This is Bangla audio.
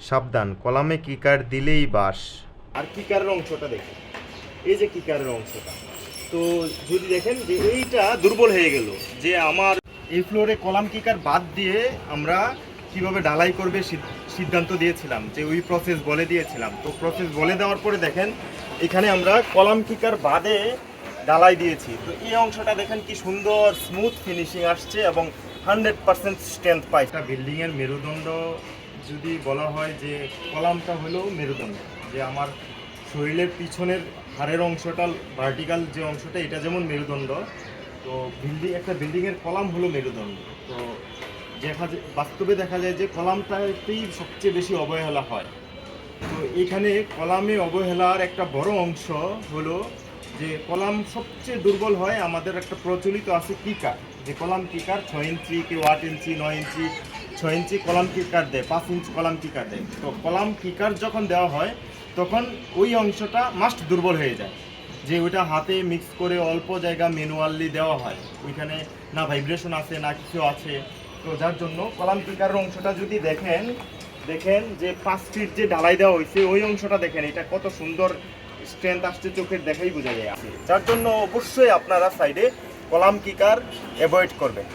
সাবধান কলামে কিকার দিলেই বাস। আর কিকারের অংশটা দেখুন। এই যে কিকারের অংশটা। তো যদি দেখেন যে এইটা দুর্বল হয়ে গেল যে আমার এই ফ্লোরে কলাম কিকার বাদ দিয়ে আমরা কীভাবে ডালাই করবে সিদ- সিদ্ধান্ত দিয়েছিলাম যে ওই প্রসেস বলে দিয়েছিলাম। তো প্রসেস বলে দেওয়ার পরে দেখেন এখানে আমরা কলাম কিকার বাদে ডালাই দিয়েছি। তো এই অংশটা দেখেন কি সুন্দর স্মুথ ফিনিশিং আসছে এবং হান্ড্রেড পার্সেন্ট স্ট্রেংথ পাই বিল্ডিংয়ের মেরুদণ্ড যদি বলা হয় যে কলামটা হলো মেরুদণ্ড, যে আমার শরীরের পিছনের হাড়ের অংশটা ভার্টিক্যাল যে অংশটা, এটা যেমন মেরুদণ্ড, তো বিল্ডিং একটা বিল্ডিংয়ের কলাম হলো মেরুদণ্ড। তো দেখা যায়, বাস্তবে দেখা যায় যে কলামটাতেই সবচেয়ে বেশি অবহেলা হয়। তো এখানে কলামে অবহেলার একটা বড় অংশ হলো যে কলাম সবচেয়ে দুর্বল হয় আমাদের একটা প্রচলিত আছে কিকার, যে কলাম কিকার ছয় ইঞ্চি কেউ আট ইঞ্চি, নয় ইঞ্চি ছয় ইঞ্চি কলাম কিকার দেয়, পাঁচ ইঞ্চি কলাম কিকার দেয়। তো কলাম কিকার যখন দেওয়া হয়, তখন ওই অংশটা মাস্ট দুর্বল হয়ে যায়। যে ওইটা হাতে মিক্স করে অল্প জায়গা ম্যানুয়ালি দেওয়া হয়। ওইখানে না ভাইব্রেশন আছে, না কিছু আছে। তো যার জন্য কলাম কিকারের অংশটা যদি দেখেন দেখেন যে পাঁচ ফিট যে ঢালাই দেওয়া হয়েছে, ওই অংশটা দেখেন, এটা কত সুন্দর স্ট্রেংথ আসছে চোখের দেখাই বোঝা যায়। যার জন্য অবশ্যই আপনারা সাইডে কলাম কিকার অ্যাভয়েড করবেন।